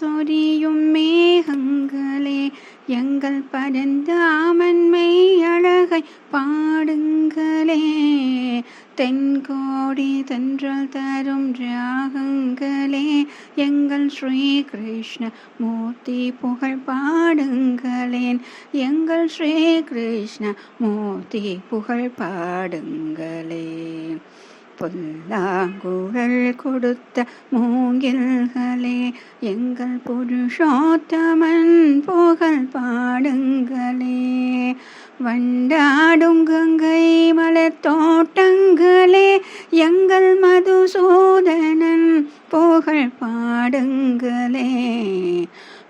சொரியும் மேகங்களே எங்கள் பரந்த பரந்தாமன்மை அழகை பாடுங்களே. தென்கோடி தென்றல் தரும் ராகங்களே எங்கள் ஸ்ரீ கிருஷ்ண மூர்த்தி புகழ் பாடுங்களேன். எங்கள் ஸ்ரீ கிருஷ்ண மூர்த்தி புகழ் பாடுங்களே. புல்லாங்குழல் கொடுத்த மூங்கில்களே எங்கள் புருஷோத்தமன் புகழ் பாடுங்களே வண்டாடும் கங்கை மலத்தோட்டங்களே எங்கள் மதுசூதனன் புகழ் பாடுங்களே